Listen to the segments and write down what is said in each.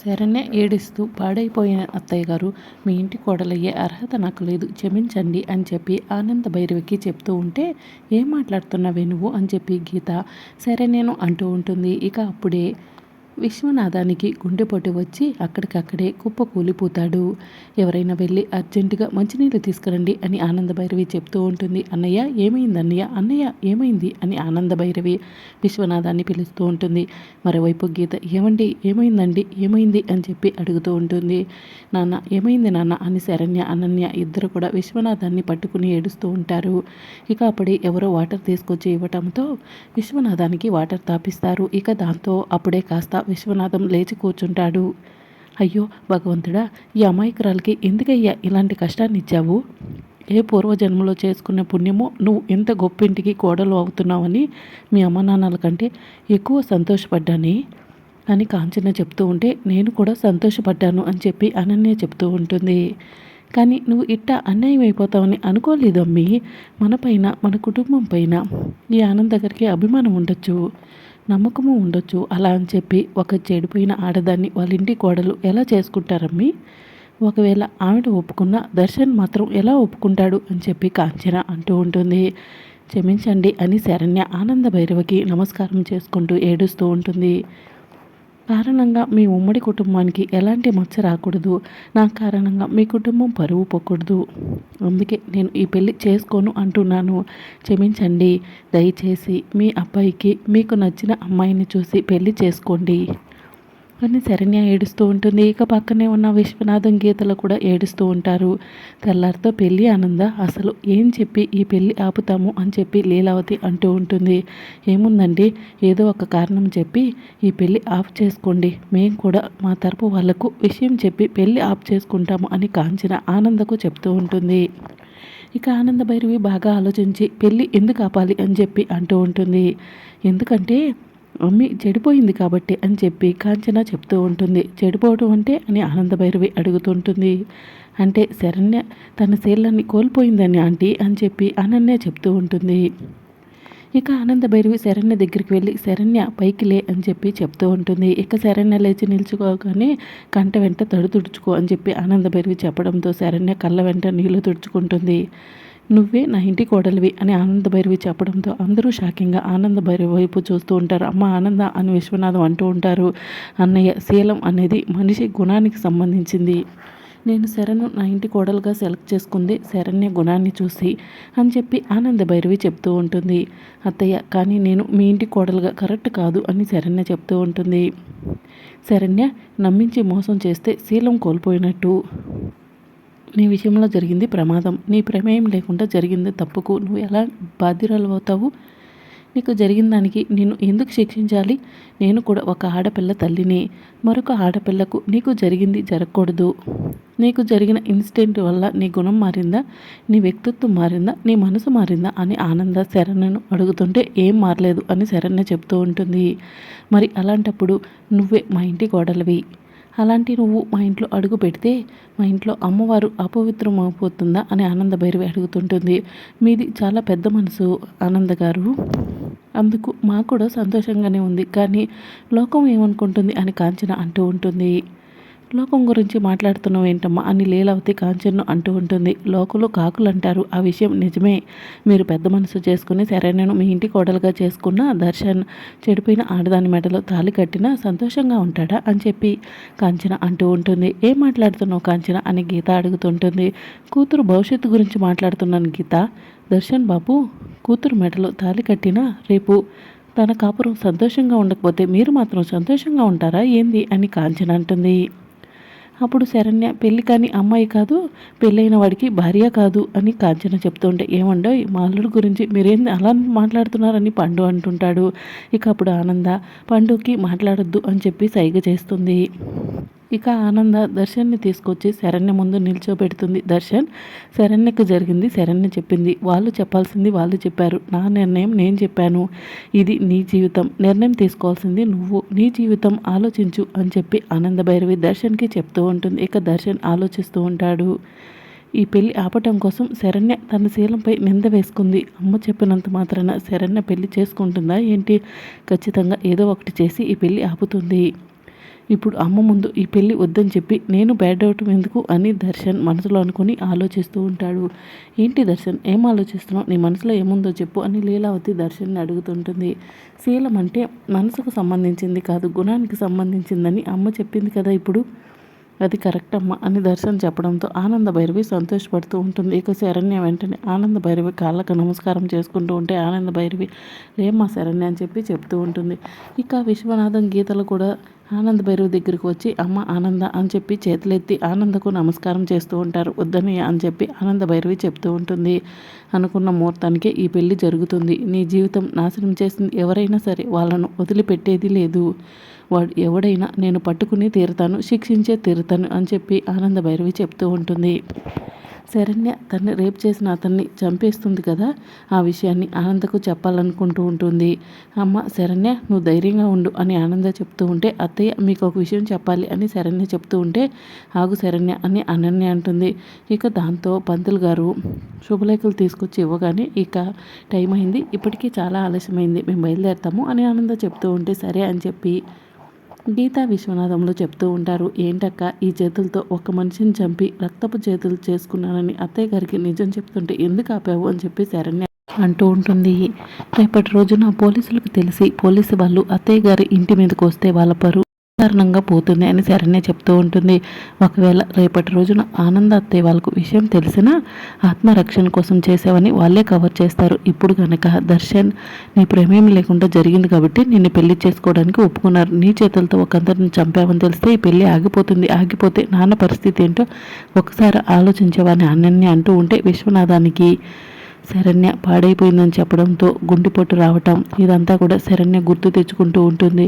శరణ్య ఏడుస్తూ పాడైపోయిన అత్తయ్య గారు మీ ఇంటి కోడలయ్యే అర్హత నాకు లేదు క్షమించండి అని చెప్పి ఆనంద భైరవికి చెప్తూ ఉంటే ఏం మాట్లాడుతున్నావే నువ్వు? అని చెప్పి గీత సరే నేను అంటూ ఉంటుంది. ఇక అప్పుడే విశ్వనాథానికి గుండెపోటు వచ్చి అక్కడికక్కడే కుప్ప కూలిపోతాడు. ఎవరైనా వెళ్ళి అర్జెంటుగా మంచినీళ్ళు తీసుకురండి అని ఆనంద భైరవి చెప్తూ ఉంటుంది. అన్నయ్య ఏమైంది అన్నయ్య? అన్నయ్య ఏమైంది? అని ఆనంద భైరవి విశ్వనాథాన్ని పిలుస్తూ ఉంటుంది. మరోవైపు గీత ఏమండి? ఏమైందండి? ఏమైంది? అని చెప్పి అడుగుతూ ఉంటుంది. నాన్న ఏమైంది నాన్న? అని శరణ్య అనన్య ఇద్దరు కూడా విశ్వనాథాన్ని పట్టుకుని ఏడుస్తూ ఉంటారు. ఇక అప్పుడే ఎవరో వాటర్ తీసుకొచ్చి ఇవ్వటంతో విశ్వనాథానికి వాటర్ తాపిస్తారు. ఇక దాంతో అప్పుడే కాస్త విశ్వనాథం లేచి కూర్చుంటాడు. అయ్యో భగవంతుడా ఈ అమాయకురాలకి ఎందుకయ్యా ఇలాంటి కష్టాన్ని ఇచ్చావు? ఏ పూర్వజన్మలో చేసుకున్న పుణ్యమో నువ్వు ఇంత గొప్పింటికి కోడలు అవుతున్నావని మీ అమ్మ నాన్నల కంటే ఎక్కువ సంతోషపడ్డాని? అని కాంచన చెప్తూ ఉంటే నేను కూడా సంతోషపడ్డాను అని చెప్పి అనన్య చెప్తూ ఉంటుంది. కానీ నువ్వు ఇట్ట అన్యాయం అయిపోతావని అనుకోలేదు అమ్మి మన పైన మన కుటుంబం పైన ఈ ఆనంద్ దగ్గరికి అభిమానం ఉండొచ్చు. నమ్మకము ఉండొచ్చు. అలా అని చెప్పి ఒక చెడిపోయిన ఆడదాన్ని వాళ్ళ ఇంటి కోడలు ఎలా చేసుకుంటారమ్మి? ఒకవేళ ఆవిడ ఒప్పుకున్న దర్శన్ మాత్రం ఎలా ఒప్పుకుంటాడు అని చెప్పి కాంచన అంటూ ఉంటుంది. క్షమించండి అని శరణ్య ఆనంద భైరవకి నమస్కారం చేసుకుంటూ ఏడుస్తూ ఉంటుంది. కారణంగా మీ ఉమ్మడి కుటుంబానికి ఎలాంటి మచ్చ రాకూడదు. నా కారణంగా మీ కుటుంబం పరువు పోకూడదు. అందుకే నేను ఈ పెళ్ళి చేసుకోను అంటున్నాను. క్షమించండి. దయచేసి మీ అబ్బాయికి మీకు నచ్చిన అమ్మాయిని చూసి పెళ్ళి చేసుకోండి. కానీ శరణ్య ఏడుస్తూ ఉంటుంది. ఇక పక్కనే ఉన్న విశ్వనాథం గీతలు కూడా ఏడుస్తూ ఉంటారు. తెల్లారితో పెళ్ళి ఆనంద అసలు ఏం చెప్పి ఈ పెళ్ళి ఆపుతాము అని చెప్పి లీలావతి అంటూ ఉంటుంది. ఏముందండి? ఏదో ఒక కారణం చెప్పి ఈ పెళ్ళి ఆఫ్ చేసుకోండి. మేము కూడా మా తరపు వాళ్ళకు విషయం చెప్పి పెళ్ళి ఆఫ్ చేసుకుంటాము అని కాంచిన ఆనందకు చెప్తూ ఉంటుంది. ఇక ఆనంద భైరవి బాగా ఆలోచించి పెళ్ళి ఎందుకు ఆపాలి అని చెప్పి అంటూ ఉంటుంది. ఎందుకంటే మమ్మీ చెడిపోయింది కాబట్టి అని చెప్పి కాంచన చెప్తూ ఉంటుంది. చెడిపోవడం అంటే? అని ఆనందభైరవి అడుగుతుంటుంది. అంటే శరణ్య తన శీలాన్ని కోల్పోయిందని ఆంటీ అని చెప్పి అనన్య చెప్తూ ఉంటుంది. ఇక ఆనంద భైరవి శరణ్య దగ్గరికి వెళ్ళి శరణ్య పైకి లే అని చెప్పి చెప్తూ ఉంటుంది. ఇక శరణ్య లేచి నిల్చుకోగానే కంట వెంట తడు తుడుచుకో అని చెప్పి ఆనంద భైరవి చెప్పడంతో శరణ్య కళ్ళ వెంట నీళ్ళు తుడుచుకుంటుంది. నువ్వే నా ఇంటి కోడలివి అని ఆనంద భైరవి చెప్పడంతో అందరూ షాకింగ్గా ఆనంద భైరవి వైపు చూస్తూ ఉంటారు. అమ్మ ఆనంద అని విశ్వనాథం అంటూ ఉంటారు. అన్నయ్య శీలం అనేది మనిషి గుణానికి సంబంధించింది. నేను శరణ్ నా ఇంటి కోడలుగా సెలెక్ట్ చేసుకుంది శరణ్య గుణాన్ని చూసి అని చెప్పి ఆనంద భైరవి చెప్తూ ఉంటుంది. అత్తయ్య కానీ నేను మీ ఇంటి కోడలుగా కరెక్ట్ కాదు అని శరణ్య చెప్తూ ఉంటుంది. శరణ్య నమ్మించి మోసం చేస్తే శీలం కోల్పోయినట్టు. నీ విషయంలో జరిగింది ప్రమాదం. నీ ప్రమేయం లేకుండా జరిగింది తప్పుకు. నువ్వు ఎలా బాధ్యురాలు అవుతావు నీకు జరిగిన దానికి నేను ఎందుకు శిక్షించాలి? నేను కూడా ఒక ఆడపిల్ల తల్లిని. మరొక ఆడపిల్లకు నీకు జరిగింది జరగకూడదు. నీకు జరిగిన ఇన్సిడెంట్ వల్ల నీ గుణం మారిందా? నీ వ్యక్తిత్వం మారిందా? నీ మనసు మారిందా? అని ఆనంద శరణ్యను అడుగుతుంటే ఏం మారలేదు అని శరణ్య చెప్తూ ఉంటుంది. మరి అలాంటప్పుడు నువ్వే మా ఇంటి గోడలవి. అలాంటి నువ్వు మా ఇంట్లో అడుగు పెడితే మా ఇంట్లో అమ్మవారు అపవిత్రం అయిపోతుందా అని ఆనంద భైరవి అడుగుతుంటుంది. మీది చాలా పెద్ద మనసు ఆనంద గారు. అందుకు మాకు కూడా సంతోషంగానే ఉంది. కానీ లోకం ఏమనుకుంటుంది అని కాంచన అంటూ ఉంటుంది. లోకం గురించి మాట్లాడుతున్నావు ఏంటమ్మా? అని లీలావతి కాంచన్ను అంటూ ఉంటుంది. లోకులు కాకులు అంటారు ఆ విషయం నిజమే. మీరు పెద్ద మనసు చేసుకుని శరణ్యను మీ ఇంటి కోడలుగా చేసుకున్న దర్శన్ చెడిపోయిన ఆడదాని మెడలో తాలి కట్టినా సంతోషంగా ఉంటాడా? అని చెప్పి కాంచన అంటూ ఉంటుంది. ఏం మాట్లాడుతున్నావు కాంచన? అని గీత అడుగుతుంటుంది. కూతురు భవిష్యత్తు గురించి మాట్లాడుతున్నాను గీత. దర్శన్ బాబు కూతురు మెడలో తాలి కట్టినా రేపు తన కాపురం సంతోషంగా ఉండకపోతే మీరు మాత్రం సంతోషంగా ఉంటారా? ఏంది? అని కాంచన అంటుంది. అప్పుడు శరణ్య పెళ్ళి కాని అమ్మాయి కాదు పెళ్ళైన వాడికి భార్య కాదు అని కాంచన చెప్తుంటే ఏమండో మా అల్లుడు గురించి మీరేంది అలా మాట్లాడుతున్నారని పండు అంటుంటాడు. ఇక అప్పుడు ఆనంద పండుకి మాట్లాడొద్దు అని చెప్పి సైగ చేస్తుంది. ఇక ఆనంద దర్శన్ని తీసుకొచ్చి శరణ్య ముందు నిల్చోబెడుతుంది. దర్శన్ శరణ్యకు జరిగింది శరణ్య చెప్పింది. వాళ్ళు చెప్పాల్సింది వాళ్ళు చెప్పారు. నా నిర్ణయం నేను చెప్పాను. ఇది నీ జీవితం. నిర్ణయం తీసుకోవాల్సింది నువ్వు. నీ జీవితం ఆలోచించు అని చెప్పి ఆనంద భైరవి దర్శన్కి చెప్తూ ఉంటుంది. ఇక దర్శన్ ఆలోచిస్తూ ఉంటాడు. ఈ పెళ్ళి ఆపటం కోసం శరణ్య తన శీలంపై నింద వేసుకుంది. అమ్మ చెప్పినంత మాత్రాన శరణ్య పెళ్ళి చేసుకుంటుందా ఏంటి? ఖచ్చితంగా ఏదో ఒకటి చేసి ఈ పెళ్ళి ఆపుతుంది. ఇప్పుడు అమ్మ ముందు ఈ పెళ్ళి వద్దని చెప్పి నేను బ్యాడ్ అవటం ఎందుకు అని దర్శన్ మనసులో అనుకుని ఆలోచిస్తూ ఉంటాడు. ఏంటి దర్శన్? ఏం ఆలోచిస్తున్నావు? నీ మనసులో ఏముందో చెప్పు అని లీలావతి దర్శన్ని అడుగుతుంటుంది. శీలం అంటే మనసుకు సంబంధించింది కాదు గుణానికి సంబంధించిందని అమ్మ చెప్పింది కదా ఇప్పుడు? అది కరెక్ట్ అమ్మ అని దర్శన్ చెప్పడంతో ఆనంద భైరవి సంతోషపడుతూ ఉంటుంది. ఇక శరణ్య వెంటనే ఆనంద భైరవి కాళ్ళకు నమస్కారం చేసుకుంటూ ఉంటే ఆనంద భైరవి లేమ్మా శరణ్య అని చెప్పి చెప్తూ ఉంటుంది. ఇక విశ్వనాథం గీతలు కూడా ఆనంద భైరవి దగ్గరికి వచ్చి అమ్మ ఆనంద అని చెప్పి చేతులెత్తి ఆనందకు నమస్కారం చేస్తూ ఉంటారు. వద్దని అని చెప్పి ఆనంద భైరవి చెప్తూ ఉంటుంది. అనుకున్న ముహూర్తానికి ఈ పెళ్ళి జరుగుతుంది. నీ జీవితం నాశనం చేసింది ఎవరైనా సరే వాళ్ళను వదిలిపెట్టేది లేదు. వాడు ఎవడైనా నేను పట్టుకుని తీరుతాను శిక్షించే తీరుతాను అని చెప్పి ఆనంద భైరవి చెప్తూ ఉంటుంది. శరణ్య తన్ని రేపు చేసిన అతన్ని చంపేస్తుంది కదా? ఆ విషయాన్ని ఆనందకు చెప్పాలనుకుంటూ ఉంటుంది. అమ్మ శరణ్య నువ్వు ధైర్యంగా ఉండు అని ఆనంద చెప్తూ ఉంటే అత్తయ్య మీకు ఒక విషయం చెప్పాలి అని శరణ్య చెప్తూ ఉంటే ఆగు శరణ్య అని అనన్య అంటుంది. ఇక దాంతో పంతులు గారు శుభలేఖలు తీసుకొచ్చి ఇవ్వగానే ఇక టైం అయింది. ఇప్పటికీ చాలా ఆలస్యమైంది. మేము బయలుదేరుతాము అని ఆనంద చెప్తూ ఉంటే సరే అని చెప్పి గీతా విశ్వనాథంలో చెప్తూ ఉంటారు ఏంటక్క ఈ చేతులతో ఒక మనిషిని చంపి రక్తపు చేతులు చేసుకున్నానని అత్తయ్య గారికి నిజం చెప్తుంటే ఎందుకు ఆపావు? అని చెప్పి శరణ్య అంటూ ఉంటుంది. రేపటి రోజున పోలీసులకు తెలిసి పోలీసు వాళ్ళు అత్తయ్య గారి ఇంటి మీదకి వస్తే వాళ్ళ పరు కారణంగా పోతుంది అని శరణ్య చెప్తూ ఉంటుంది. ఒకవేళ రేపటి రోజున ఆనంద అత్తయ్య వాళ్ళకు విషయం తెలిసినా ఆత్మరక్షణ కోసం చేసావని వాళ్ళే కవర్ చేస్తారు. ఇప్పుడు కనుక దర్శన్ నీ ప్రేమేం లేకుండా జరిగింది కాబట్టి నిన్ను పెళ్ళి చేసుకోవడానికి ఒప్పుకున్నారు. నీ చేతులతో ఒకందరిని చంపావని తెలిస్తే ఈ పెళ్ళి ఆగిపోతుంది. ఆగిపోతే నాన్న పరిస్థితి ఏంటో ఒకసారి ఆలోచించేవాని అనన్య అంటూ ఉంటే విశ్వనాథానికి శరణ్య పాడైపోయిందని చెప్పడంతో గుండెపోటు రావటం ఇదంతా కూడా శరణ్య గుర్తు తెచ్చుకుంటూ ఉంటుంది.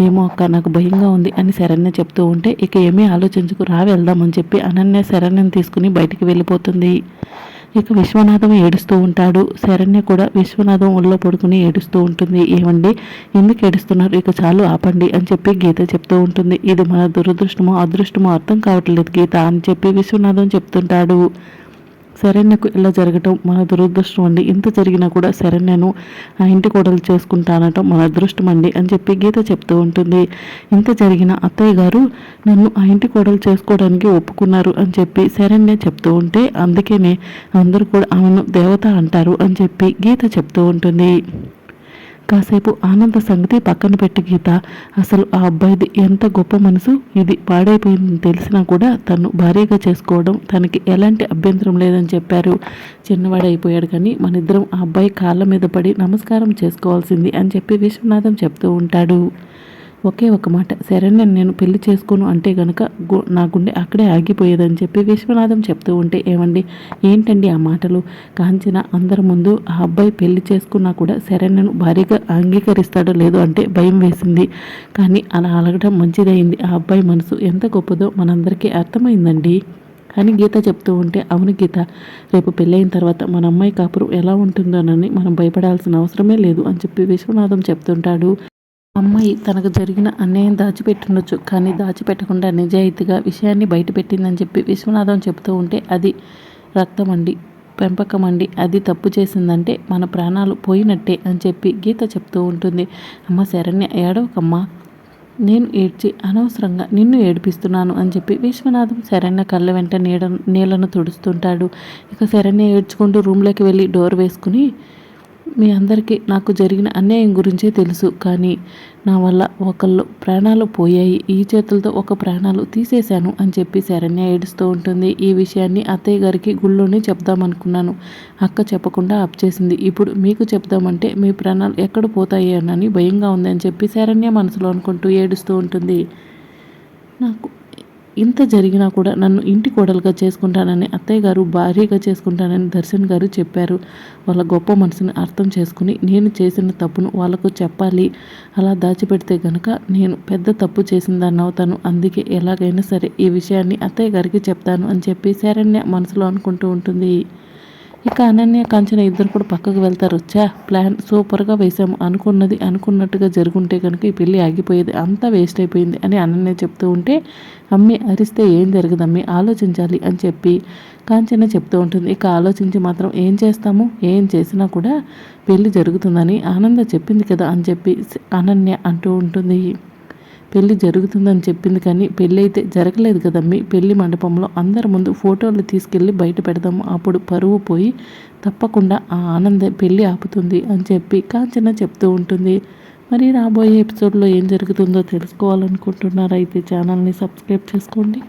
ఏమో అక్క నాకు భయంగా ఉంది అని శరణ్య చెప్తూ ఉంటే ఇక ఏమీ ఆలోచించుకు రా వెళ్దామని చెప్పి అనన్య శరణ్యను తీసుకుని బయటికి వెళ్ళిపోతుంది. ఇక విశ్వనాథం ఏడుస్తూ ఉంటాడు. శరణ్య కూడా విశ్వనాథం ఒళ్ళో పడుకుని ఏడుస్తూ ఉంటుంది. ఏమండి? ఎందుకు ఏడుస్తున్నారు? ఇక చాలు ఆపండి అని చెప్పి గీత చెప్తూ ఉంటుంది. ఇది మన దురదృష్టమో అదృష్టమో అర్థం కావట్లేదు గీత అని చెప్పి విశ్వనాథం చెప్తుంటాడు. శరణ్యకు ఇలా జరగటం మన దురదృష్టం అండి. ఇంత జరిగినా కూడా శరణ్యను ఆ ఇంటి కోడలు చేసుకుంటానటం మన అదృష్టం అండి అని చెప్పి గీత చెప్తూ ఉంటుంది. ఇంత జరిగిన అత్తయ్య గారు నన్ను ఆ ఇంటి కోడలు చేసుకోవడానికి ఒప్పుకున్నారు అని చెప్పి శరణ్య చెప్తూ ఉంటే అందుకనే అందరూ కూడా ఆమెను దేవత అంటారు అని చెప్పి గీత చెప్తూ ఉంటుంది. కాసేపు ఆనంద సంగతి పక్కన పెట్టి గీత అసలు ఆ అబ్బాయిది ఎంత గొప్ప మనసు ఇది పాడైపోయిందని తెలిసినా కూడా తను భారీగా చేసుకోవడం తనకి ఎలాంటి అభ్యంతరం లేదని చెప్పారు. చిన్నవాడైపోయాడు కానీ మన ఇద్దరం ఆ అబ్బాయి కాళ్ళ మీద పడి నమస్కారం చేసుకోవాల్సింది అని చెప్పి విశ్వనాథం చెప్తూ ఉంటాడు. ఒకే ఒక మాట శరణ్యని నేను పెళ్ళి చేసుకోను అంటే గనక నా గుండె అక్కడే ఆగిపోయేదని చెప్పి విశ్వనాథం చెప్తూ ఉంటే ఏమండి? ఏంటండి ఆ మాటలు? కాంచిన అందరి ముందు ఆ అబ్బాయి పెళ్ళి చేసుకున్నా కూడా శరణ్యను భారీగా అంగీకరిస్తాడో లేదో అంటే భయం వేసింది. కానీ అలా అలగడం మంచిదైంది ఆ అబ్బాయి మనసు ఎంత గొప్పదో మనందరికీ అర్థమైందండి. అని గీత చెప్తూ ఉంటే అవును గీత రేపు పెళ్ళైన తర్వాత మన అమ్మాయి కాపురం ఎలా ఉంటుందోనని మనం భయపడాల్సిన అవసరమే లేదు అని చెప్పి విశ్వనాథం చెప్తుంటాడు. అమ్మాయి తనకు జరిగిన అన్యాయం దాచిపెట్టుండొచ్చు కానీ దాచిపెట్టకుండా నిజాయితీగా విషయాన్ని బయటపెట్టిందని చెప్పి విశ్వనాథం చెబుతూ ఉంటే అది రక్తం అండి పెంపకం అండి అది తప్పు చేసిందంటే మన ప్రాణాలు పోయినట్టే అని చెప్పి గీత చెప్తూ ఉంటుంది. అమ్మ శరణ్య ఏడవకమ్మా నేను ఏడ్చి అనవసరంగా నిన్ను ఏడిపిస్తున్నాను అని చెప్పి విశ్వనాథం శరణ్య కళ్ళ వెంట నీడ నీళ్ళను తుడుస్తుంటాడు. ఇక శరణ్య ఏడ్చుకుంటూ రూమ్లోకి వెళ్ళి డోర్ వేసుకుని మీ అందరికీ నాకు జరిగిన అన్యాయం గురించే తెలుసు. కానీ నా వల్ల ఒకళ్ళు ప్రాణాలు పోయాయి. ఈ చేతులతో ఒక ప్రాణాలు తీసేశాను అని చెప్పి శరణ్య ఏడుస్తూ ఉంటుంది. ఈ విషయాన్ని అత్తయ్య గారికి గుళ్ళోనే చెప్దామనుకున్నాను. అక్క చెప్పకుండా అప్ చేసింది ఇప్పుడు మీకు చెప్దామంటే మీ ప్రాణాలు ఎక్కడ పోతాయి భయంగా ఉంది అని చెప్పి శరణ్య మనసులో అనుకుంటూ ఏడుస్తూ ఉంటుంది. నాకు ఇంత జరిగినా కూడా నన్ను ఇంటి కోడలుగా చేసుకుంటానని అత్తయ్య గారు భార్యగా చేసుకుంటానని దర్శన్ గారు చెప్పారు. వాళ్ళ గొప్ప మనసుని అర్థం చేసుకుని నేను చేసిన తప్పును వాళ్ళకు చెప్పాలి. అలా దాచిపెడితే గనక నేను పెద్ద తప్పు చేసిందాన్ని అవుతాను. అందుకే ఎలాగైనా సరే ఈ విషయాన్ని అత్తయ్య గారికి చెప్తాను అని చెప్పి శరణ్య మనసులో అనుకుంటూ ఉంటుంది. ఇక అనన్య కంచన ఇద్దరు కూడా పక్కకు వెళ్తారు. చా ప్లాన్ సూపర్గా వేసాము అనుకున్నది అనుకున్నట్టుగా జరుగుంటే కనుక ఈ పెళ్ళి ఆగిపోయేది. అంతా వేస్ట్ అయిపోయింది అని అనన్య చెప్తూ ఉంటే అమ్మి అరిస్తే ఏం జరగదు అమ్మి ఆలోచించాలి అని చెప్పి కాంచన చెప్తూ ఉంటుంది. ఇక ఆలోచించి మాత్రం ఏం చేస్తాము? ఏం చేసినా కూడా పెళ్ళి జరుగుతుందని ఆనంద చెప్పింది కదా అని చెప్పి అనన్య అంటూ ఉంటుంది. పెళ్ళి జరుగుతుందని చెప్పింది కానీ పెళ్ళి అయితే జరగలేదు కదమ్మి పెళ్ళి మండపంలో అందరి ముందు ఫోటోలు తీసుకెళ్ళి బయట పెడదాము. అప్పుడు పరువు పోయి తప్పకుండా ఆ ఆనందే పెళ్ళి ఆపుతుంది అని చెప్పి కాంచన చెప్తూ ఉంటుంది. మరి రాబోయే ఎపిసోడ్లో ఏం జరుగుతుందో తెలుసుకోవాలనుకుంటున్నారైతే ఛానల్ని సబ్స్క్రైబ్ చేసుకోండి.